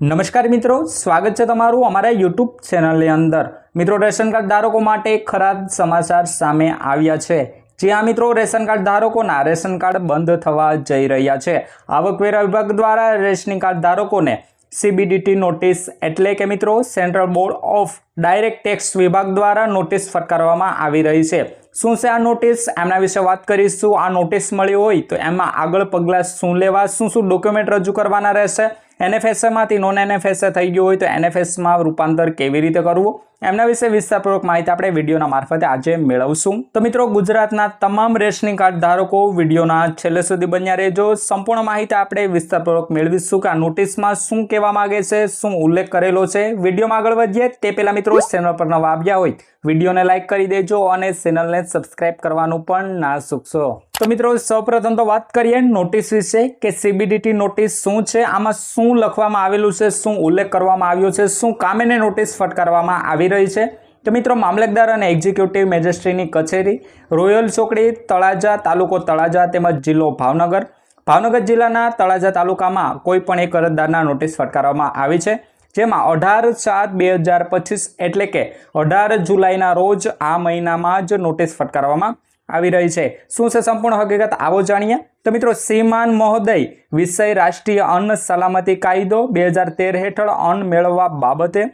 નમસ્કાર મિત્રો, સ્વાગત છે તમારું અમારા યુટ્યુબ ચેનલની અંદર. મિત્રો, રેશન કાર્ડ ધારકો માટે ખરાબ સમાચાર સામે આવ્યા છે. જ્યાં મિત્રો, રેશન કાર્ડ ધારકોના રેશન કાર્ડ બંધ થવા જઈ રહ્યા છે. આવકવેરા વિભાગ દ્વારા રેશનિંગ કાર્ડ ધારકોને સીબીડીટી નોટિસ એટલે કે મિત્રો central board of direct tax વિભાગ દ્વારા નોટિસ ફટકારવામાં આવી રહી છે. શું છે આ નોટિસ એમના વિશે વાત કરીશું. આ નોટિસ મળી હોય તો એમાં આગળ પગલાં શું લેવા? શું શું ડોક્યુમેન્ટ રજૂ કરવાના રહેશે? એનએફએસએમાંથી નોન એનએફએસએ થઈ ગયું હોય તો એનએફએસમાં રૂપાંતર કેવી રીતે કરવું? એમના વિશે વિસ્તારપૂર્વક માહિતી આપણે વિડીયોના મારફતે આજે મેળવશું. તો મિત્રો, ગુજરાતના તમામ રેશનિંગ કાર્ડ ધારકો વિડીયોના છેલ્લે સુધી બન્યા રહેજો. સંપૂર્ણ માહિતી આપણે વિસ્તારપૂર્વક મેળવીશું કે આ નોટિસમાં શું કહેવા માંગે છે, શું ઉલ્લેખ કરેલો છે. વિડીયોમાં આગળ વધીએ તે પહેલાં મિત્રો ચેનલ પર નવા આવ્યા હોય, વિડીયોને લાઇક કરી દેજો અને ચેનલને સબસ્ક્રાઇબ કરવાનું પણ ના ચૂકશો તો મિત્રો, સૌપ્રથમ તો વાત કરીએ નોટિસ વિશે કે સીબીડીટી નોટિસ શું છે? આમાં શું લખવામાં આવેલું છે, શું ઉલ્લેખ કરવામાં આવ્યો છે, શું કામેને નોટિસ ફટકારવામાં આવી રહી છે? તો મિત્રો, મામલતદાર અને એક્ઝિક્યુટિવ મેજિસ્ટ્રીની કચેરી, રોયલ ચોકડી, તળાજા તાલુકો તળાજા તેમજ જિલ્લો ભાવનગર. ભાવનગર જિલ્લાના તળાજા તાલુકામાં કોઈ પણ એક અરજદારના નોટિસ ફટકારવામાં આવી છે, જેમાં અઢાર સાત બે હજાર પચીસ એટલે કે અઢાર જુલાઈના રોજ આ મહિનામાં જ નોટિસ ફટકારવામાં આવી રહી છે. શું છે સંપૂર્ણ હકીકત? આવો જાણીએ. તો મિત્રો, શ્રીમાન મહોદય વિષય રાષ્ટ્રીય અન્ન સલામતી કાયદો બે હજાર તેર હેઠળ અન્ન મેળવવા બાબતે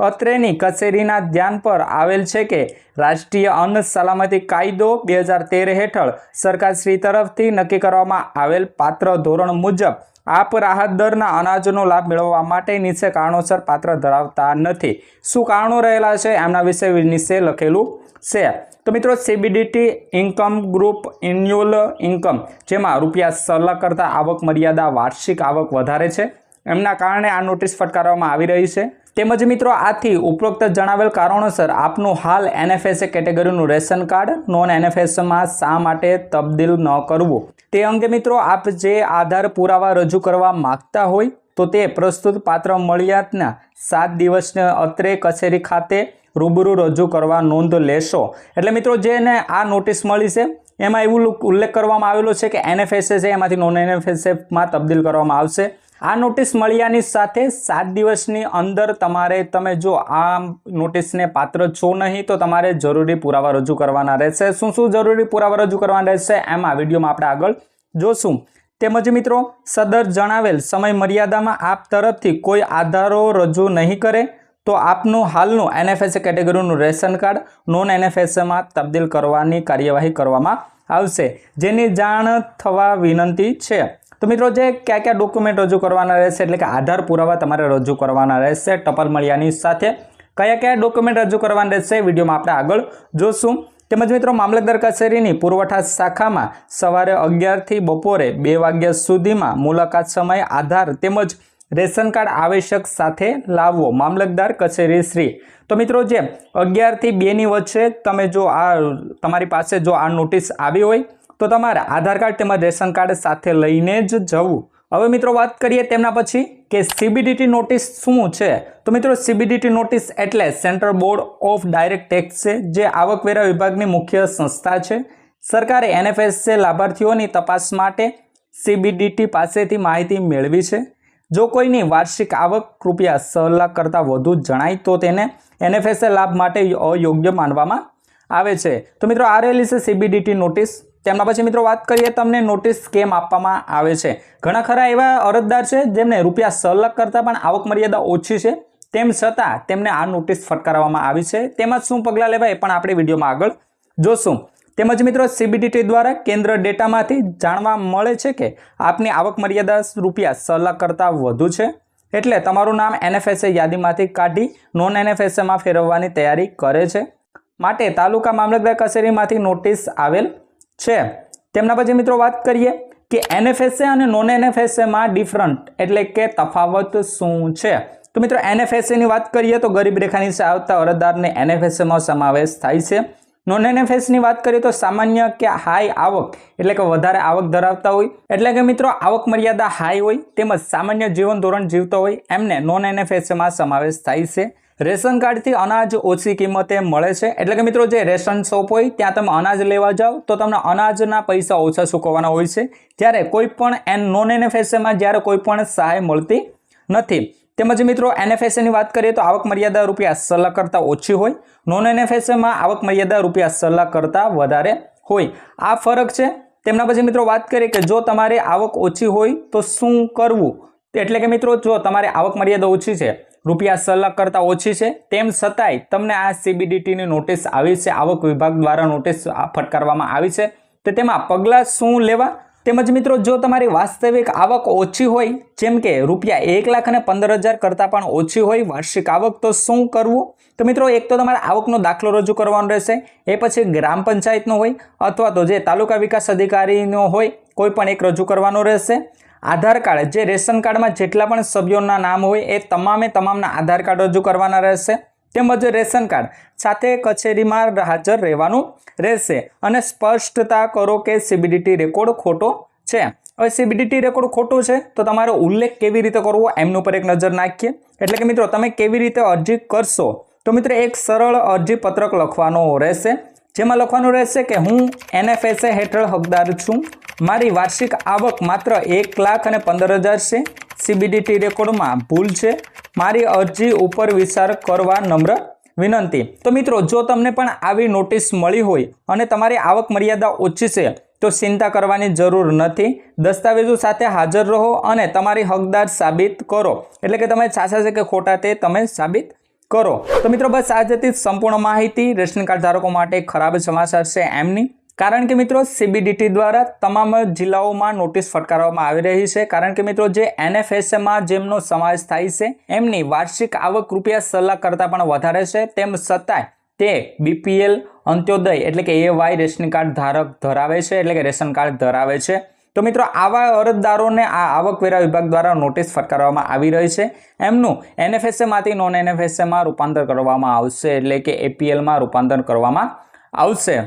અત્રેની કચેરીના ધ્યાન પર આવેલ છે કે રાષ્ટ્રીય અન્ન સલામતી કાયદો બે હજાર તેર હેઠળ સરકારશ્રી તરફથી નક્કી કરવામાં આવેલ પાત્ર ધોરણ મુજબ આપ રાહત દરના અનાજનો લાભ મેળવવા માટે નીચે કારણોસર પાત્ર ધરાવતા નથી. શું કારણો રહેલા છે? એમના વિશે નીચે લખેલું છે. તો મિત્રો CBDT income group annual income જેમાં રૂપિયા સલાહ કરતાં આવક મર્યાદા વાર્ષિક આવક વધારે છે. એમના કારણે આ નોટિસ ફટકારવામાં આવી રહી છે. તેમજ મિત્રો આથી ઉપરોક્ત જણાવેલ કારણોસર આપનું હાલ એનએફએસએ કેટેગરીનું રેશન કાર્ડ નોન એનએફએસમાં શા માટે તબદીલ ન કરવું? તે અંગે મિત્રો આપ જે આધાર પુરાવા રજૂ કરવા માગતા હોય, તો તે પ્રસ્તુત પાત્ર મળ્યાતના સાત દિવસને અત્રે કચેરી ખાતે રૂબરૂ રજૂ કરવા નોંધ લેશો. એટલે મિત્રો જેને આ નોટિસ મળી છે, એમાં એવું ઉલ્લેખ કરવામાં આવેલો છે કે એનએફએસએ છે, એમાંથી નોન એનએફએસએફમાં તબદીલ કરવામાં આવશે. આ નોટિસ મળ્યાની સાથે સાત દિવસની અંદર તમારે તમે જો આ નોટિસને પાત્ર છો નહીં, તો તમારે જરૂરી પુરાવા રજૂ કરવાના રહેશે. શું શું જરૂરી પુરાવા રજૂ કરવાના રહેશે, એમાં વિડીયોમાં આપણે આગળ જોશું. તેમજ મિત્રો, સદર જણાવેલ સમય મર્યાદામાં આપ તરફથી કોઈ આધારો રજૂ નહીં કરે, તો આપનું હાલનું એનએફએસએ કેટેગરીનું રેશન કાર્ડ નોન એનએફએસએમાં તબદીલ કરવાની કાર્યવાહી કરવામાં આવશે. જેની જાણ થવા વિનંતી છે. તો મિત્રો જે કયા કયા ડોક્યુમેન્ટ રજૂ કરવાના રહેશે, એટલે કે આધાર પુરાવા તમારે રજૂ કરવાના રહેશે ટપાલ મળ્યાની સાથે. કયા કયા ડોક્યુમેન્ટ રજૂ કરવાના રહેશે વિડીયોમાં આપણે આગળ જોશું. તેમજ મિત્રો મામલતદાર કચેરીની પુરવઠા શાખામાં સવારે અગિયારથી બપોરે બે વાગ્યા સુધીમાં મુલાકાત સમયે આધાર તેમજ રેશન કાર્ડ આવશ્યક સાથે લાવવો મામલતદાર કચેરી શ્રી. તો મિત્રો જે અગિયારથી બેની વચ્ચે તમે જો આ તમારી પાસે જો આ નોટિસ આવી હોય તો તમારે આધાર કાર્ડ તેમજ રેશન કાર્ડ સાથે લઈને જ જવું. હવે મિત્રો વાત કરીએ તેમના પછી કે સીબીડીટી નોટિસ શું છે? તો મિત્રો સીબીડીટી નોટિસ એટલે central board of direct tax છે, જે આવકવેરા વિભાગની મુખ્ય સંસ્થા છે. સરકારે એનએફએસએ લાભાર્થીઓની તપાસ માટે સીબીડીટી પાસેથી માહિતી મેળવી છે. જો કોઈની વાર્ષિક આવક રૂપિયા છ લાખ કરતાં વધુ જણાય, તો તેને એનએફએસએ લાભ માટે અયોગ્ય માનવામાં આવે છે. તો મિત્રો આ રહેલી છે સીબીડીટી નોટિસ તેમના પછી મિત્રો વાત કરીએ, તમને નોટિસ કેમ આપવામાં આવે છે? ઘણા ખરા એવા અરજદાર છે, જેમને રૂપિયા સલક કરતાં પણ આવક મર્યાદા ઓછી છે. તેમ છતાં તેમને આ નોટિસ ફટકારવામાં આવી છે. તેમજ શું પગલાં લેવાય એ પણ આપણે વિડીયોમાં આગળ જોશું. તેમજ મિત્રો સીબીડીટી દ્વારા કેન્દ્ર ડેટામાંથી જાણવા મળે છે કે આપની આવક મર્યાદા રૂપિયા સલક કરતાં વધુ છે. એટલે તમારું નામ એનએફએસએ યાદીમાંથી કાઢી નોન એનએફએસએમાં ફેરવવાની તૈયારી કરે છે. માટે તાલુકા મામલતદાર કચેરીમાંથી નોટિસ આવેલ છે. તેમના પછી મિત્રો વાત કરીએ કે એનએફએસએ અને નોન એનએફએસએમાં ડિફરન્ટ એટલે કે તફાવત શું છે? તો મિત્રો એનએફએસએની વાત કરીએ તો ગરીબ રેખાની નીચે આવતા અરજદારને એનએફએસએમાં સમાવેશ થાય છે. નોન એનએફએસની વાત કરીએ તો સામાન્ય કે હાઈ આવક એટલે કે વધારે આવક ધરાવતા હોય. એટલે કે મિત્રો આવક મર્યાદા હાઈ હોય તેમજ સામાન્ય જીવન ધોરણ જીવતો હોય એમને નોન એનએફએસમાં સમાવેશ થાય છે. રેશન કાર્ડથી અનાજ ઓછી કિંમતે મળે છે. એટલે કે મિત્રો જે રેશન શોપ હોય, ત્યાં તમે અનાજ લેવા જાઓ, તો તમને અનાજના પૈસા ઓછા ચૂકવવાના હોય છે. જ્યારે કોઈ પણ એન નોન એનએફએસએમાં જ્યારે કોઈ પણ સહાય મળતી નથી. તેમજ મિત્રો એનએફએસએની વાત કરીએ, તો આવક મર્યાદા રૂપિયા સલાહ કરતા ઓછી હોય. નોન એનએફએસએમાં આવક મર્યાદા રૂપિયા સલાહ કરતાં વધારે હોય. આ ફરક છે. તેમના પછી મિત્રો વાત કરીએ કે જો તમારી આવક ઓછી હોય, તો શું કરવું? એટલે કે મિત્રો જો તમારી આવક મર્યાદા ઓછી છે રૂપિયા સલાહ કરતાં ઓછી છે. તેમ છતાંય તમને આ સીબીડીટીની નોટિસ આવી છે. આવક વિભાગ દ્વારા નોટિસ ફટકારવામાં આવી છે. તો તેમાં પગલાં શું લેવા? તેમજ મિત્રો, જો તમારી વાસ્તવિક આવક ઓછી હોય, જેમ કે રૂપિયા એક લાખ અને પંદર હજાર કરતાં પણ ઓછી હોય, વાર્ષિક આવક તો શું કરવું? તો મિત્રો, એક તો તમારે આવકનો દાખલો રજૂ કરવાનો રહેશે. એ પછી ગ્રામ પંચાયતનો હોય, અથવા તો જે તાલુકા વિકાસ અધિકારીનો હોય, કોઈ પણ એક રજૂ કરવાનો રહેશે. આધાર કાર્ડ, જે રેશન કાર્ડમાં જેટલા પણ સભ્યોના નામ હોય એ તમામે તમામના આધાર કાર્ડ રજૂ કરવાના રહેશે. તેમજ રેશન કાર્ડ સાથે કચેરીમાં હાજર રહેવાનું રહેશે. અને સ્પષ્ટતા કરો કે સીબીડીટી રેકોર્ડ ખોટો છે. હવે સીબીડીટી રેકોર્ડ ખોટો છે તો તમારો ઉલ્લેખ કેવી રીતે કરવો એમનું પર એક નજર નાખીએ. એટલે કે મિત્રો, તમે કેવી રીતે અરજી કરશો? તો મિત્રો, એક સરળ અરજી પત્રક લખવાનો રહેશે. જેમાં લખવાનું રહેશે કે હું એનએફએસએ હેઠળ હકદાર છું. મારી વાર્ષિક આવક માત્ર એક લાખ અને પંદર હજાર છે. સીબીડીટી રેકોર્ડમાં ભૂલ છે. મારી અરજી ઉપર વિચાર કરવા નમ્ર વિનંતી. તો મિત્રો, જો તમને પણ આવી નોટિસ મળી હોય અને તમારી આવક મર્યાદા ઓછી છે, તો ચિંતા કરવાની જરૂર નથી. દસ્તાવેજો સાથે હાજર રહો અને તમારી હકદાર સાબિત કરો. એટલે કે તમે સાચા છે કે ખોટા તે તમે સાબિત કરો. તો મિત્રો, બસ આ જ સંપૂર્ણ માહિતી. રેશન કાર્ડ ધારકો માટે ખરાબ સમાચાર છે એમની. કારણ કે મિત્રો સીબીડીટી દ્વારા તમામ જિલ્લાઓમાં નોટિસ ફટકારવામાં આવી રહી છે. કારણ કે મિત્રો, જે એનએફએસએમાં જેમનો સમાવેશ થાય છે, એમની વાર્ષિક આવક રૂપિયા સલાહ કરતાં પણ વધારે છે. તેમ છતાંય તે બીપીએલ અંત્યોદય એટલે કે એ વાય રેશન કાર્ડ ધારક ધરાવે છે, એટલે કે રેશન કાર્ડ ધરાવે છે. તો મિત્રો, આવા અરજદારોને આ આવકવેરા વિભાગ દ્વારા નોટિસ ફટકારવામાં આવી રહી છે. એમનું એનએફએસએમાંથી નોન એનએફએસએમાં રૂપાંતર કરવામાં આવશે, એટલે કે એપીએલમાં રૂપાંતર કરવામાં આવશે.